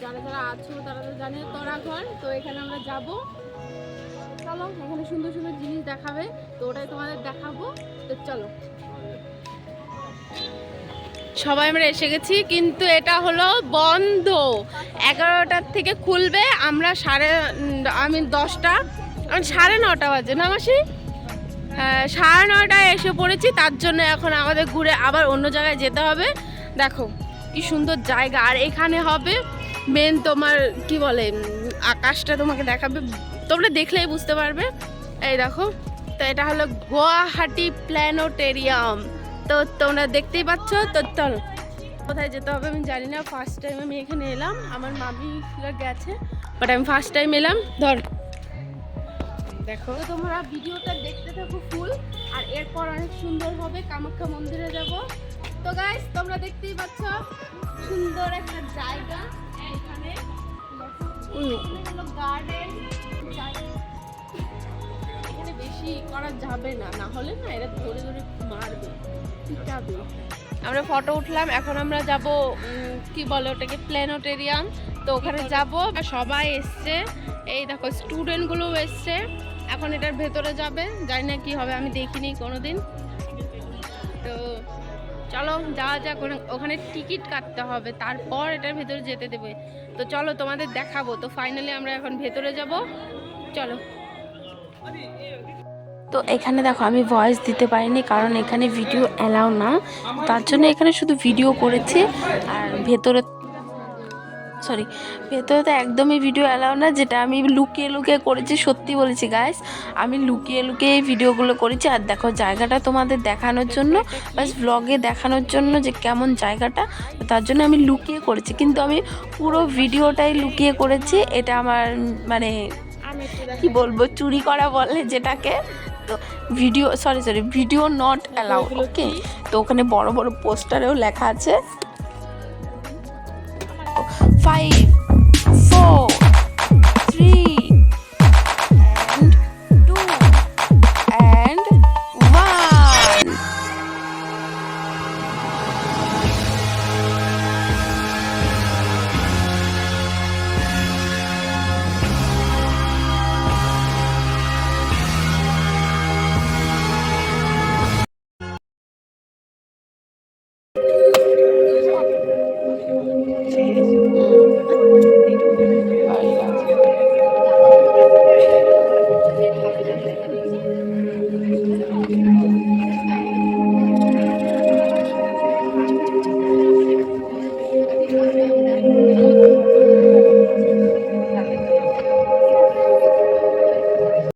যারা যারা আছো, তারা তো জানে তোরা ঘর তো এখানে আমরা যাব। চলো, এখানে সুন্দর সুন্দর জিনিস দেখাবে, তো ওটাই তোমাদের দেখাবো, তো চলো। সবাই আমরা এসে গেছি, কিন্তু এটা হলো বন্ধ। এগারোটার থেকে খুলবে, আমরা সাড়ে আমি দশটা সাড়ে নটা বাজে, না মাসি? হ্যাঁ সাড়ে নটায় এসে পড়েছি, তার জন্য এখন আমাদের ঘুরে আবার অন্য জায়গায় যেতে হবে। দেখো। কি সুন্দর জায়গা। আর এখানে হবে মেন তোমার, কি বলে আকাশটা তোমাকে দেখাবে। তোমরা দেখলেই বুঝতে পারবে। এই দেখো, তো এটা হলো গুয়াহাটি প্ল্যানেটেরিয়াম। তো তোমরা দেখতেই পাচ্ছ, তো চলো। কোথায় যেতে হবে আমি জানি না ফার্স্ট টাইম আমি এখানে এলাম। আমার মামিরা গেছে বাট আমি ফার্স্ট টাইম এলাম। ধর। দেখো, তোমরা ভিডিওটা দেখতে থাকো ফুল আর এরপর অনেক সুন্দর হবে, কামাখ্যা মন্দিরে যাব। তো গাইস তোমরা দেখতেই পাচ্ছ সুন্দর একটা জায়গা। এখানে গার্ডেন এখানে বেশি করা যাবে না না হলে না এরা ধরে ধরে মারবে পিটাবে। আমরা ফটো উঠলাম এখন আমরা যাব কি বলে ওটাকে প্ল্যানেটেরিয়াম তো ওখানে যাব সবাই এসছে। এই দেখো স্টুডেন্টগুলোও এসছে। এখন এটার ভেতরে যাবে। জানি না কি হবে আমি দেখিনি কোনোদিন। তো চলো যা যাক, ওখানে- ওখানে টিকিট কাটতে হবে, তারপর এটার ভেতরে যেতে দেবে। তো চলো তোমাদের দেখাবো, তো ফাইনালি আমরা এখন ভেতরে যাব। চলো। তো এখানে দেখো, আমি ভয়েস দিতে পারিনি, কারণ এখানে ভিডিও অ্যালাউ না। তার জন্য এখানে শুধু ভিডিও করেছি, আর ভেতরে সরি ভেতরে তো একদমই ভিডিও অ্যালাউ না যেটা আমি লুকিয়ে লুকিয়ে করেছি সত্যি বলেছি গাইস আমি লুকিয়ে লুকিয়ে এই ভিডিওগুলো করেছি। আর দেখো জায়গাটা তোমাদের দেখানোর জন্য বাস ব্লগে দেখানোর জন্য যে কেমন জায়গাটা তার জন্য আমি লুকিয়ে করেছি। কিন্তু আমি পুরো ভিডিওটাই লুকিয়ে করেছি। এটা আমার মানে কি বলব চুরি করা বলে যেটাকে। তো video sorry sorry video not allow okay তো ওখানে বড় বড় পোস্টারেও লেখা আছে। five, four, three, and two, and one.